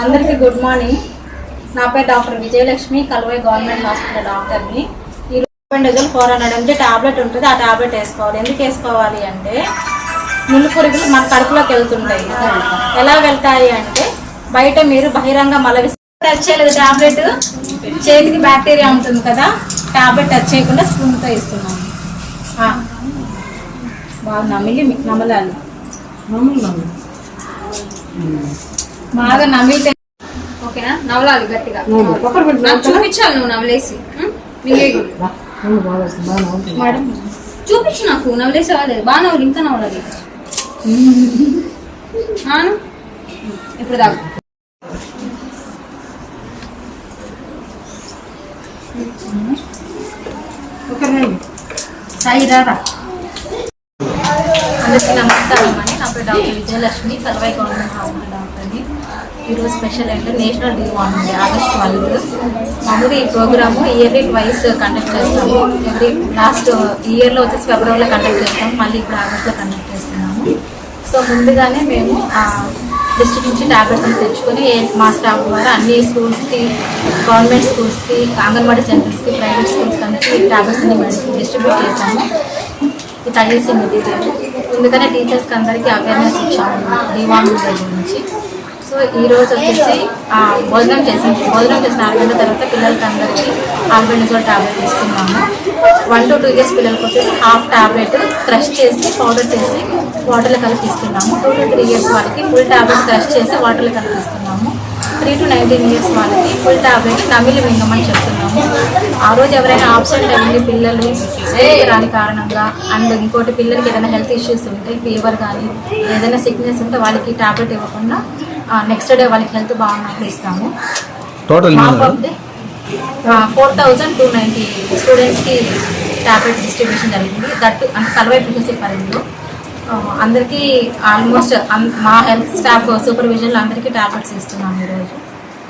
అందరికీ good morning. నా పేరు doctor Vijayalakshmi Kalvai government hospital డాక్టర్ని. ఈ రోజు ఫోర్ హండ్రెడ్ ఎంజీ టాబ్లెట్ ఉంటుంది. ఆ టాబ్లెట్ వేసుకోవాలి. ఎందుకు వేసుకోవాలి అంటే ముళ్ళు పురుగులు మన కడుపులోకి వెళ్తుంటాయి. ఎలా వెళ్తాయి అంటే బయట మీరు బహిరంగ మల విస- టచ్ చేయలేదు టాబ్లెట్. చేతికి బ్యాక్టీరియా ఉంటుంది కదా టాబ్లెట్ టచ్ చేయకుండా స్పూన్తో ఇస్తున్నాము బాగా నమిలి నమలాలి. బాగా నమిలితే ఓకేనా? నవలాలి గట్టిగా. నాకు చూపించాలి నువ్వు నవలేసి మేడం చూపించు నాకు నవలేసి అవ్వలేదు బాగా నవ్వులు ఇంకా నవ్వాలి ఇప్పుడు దాకా అందరికీ నమస్కారం అండి నా పేరు doctor Vijayalakshmi Sarvai government hospital డాక్టర్ని ఈరోజు స్పెషల్ అంటే నేషనల్ డే ఆన్ ఉంది ఆగస్ట్ ట్వెల్త్ మామూలుగా ఈ ప్రోగ్రాము ఇయర్లీ ట్వైస్ కండక్ట్ చేస్తాము ఎవ్రీ లాస్ట్ ఇయర్లో వచ్చేసి ఫిబ్రవరిలో కండక్ట్ చేస్తాము మళ్ళీ ఇప్పుడు ఆగస్ట్లో కండక్ట్ చేస్తున్నాము సో ముందుగానే మేము డిస్ట్రిక్ట్ నుంచి ట్యాబ్లెట్స్ అన్ని తెచ్చుకొని మా స్టాఫ్ ద్వారా అన్ని స్కూల్స్కి గవర్నమెంట్ స్కూల్స్కి అంగన్వాడీ సెంటర్స్కి ప్రైవేట్ స్కూల్స్కి అందరికీ ట్యాబ్లెట్స్ అన్ని డిస్ట్రిబ్యూట్ చేశాము. ఇది తగిలిసి టీచర్ ఎందుకంటే టీచర్స్కి అందరికీ అవేర్నెస్ ఇచ్చాము డివాన్ గురించి. సో ఈ రోజు వచ్చేసి భోజనం చేసాం భోజనం చేసిన ఆరు గంటల తర్వాత పిల్లలకి అందరికీ ఆల్బెండజోల్ టాబ్లెట్ ఇస్తున్నాము. వన్ టు టూ ఇయర్స్ పిల్లలకి వచ్చేసి హాఫ్ టాబ్లెట్ క్రష్ చేసి పౌడర్ చేసి వాటర్లో కలిపి ఇస్తున్నాము టూ టు త్రీ ఇయర్స్ వాళ్ళకి ఫుల్ టాబ్లెట్ క్రష్ చేసి వాటర్లో కలిపి ఇస్తున్నాము త్రీ టు నైన్టీన్ ఇయర్స్ వాళ్ళకి ఫుల్ టాబ్లెట్ నమిలి మింగమని చెప్తున్నాము. ఆ రోజు ఎవరైనా ఆబ్సెంట్ అయ్యింది పిల్లలు రాని కారణంగా అండ్ ఇంకోటి పిల్లలకి ఏదైనా హెల్త్ ఇష్యూస్ ఉంటే ఫీవర్ కానీ ఏదైనా సిక్నెస్ ఉంటే వాళ్ళకి టాబ్లెట్ ఇవ్వకుండా నెక్స్ట్ డే వాళ్ళకి హెల్త్ బాగున్నప్పుడు ఇస్తాము. Total four thousand two ninety స్టూడెంట్స్కి టాబ్లెట్ డిస్ట్రిబ్యూషన్ జరిగింది. దట్ అంటే కలవై పిహెసి పరిధిలో. అందరికీ ఆల్మోస్ట్ మా హెల్త్ స్టాఫ్ సూపర్విజన్లో అందరికీ టాబ్లెట్స్ ఇస్తున్నాము ఈరోజు.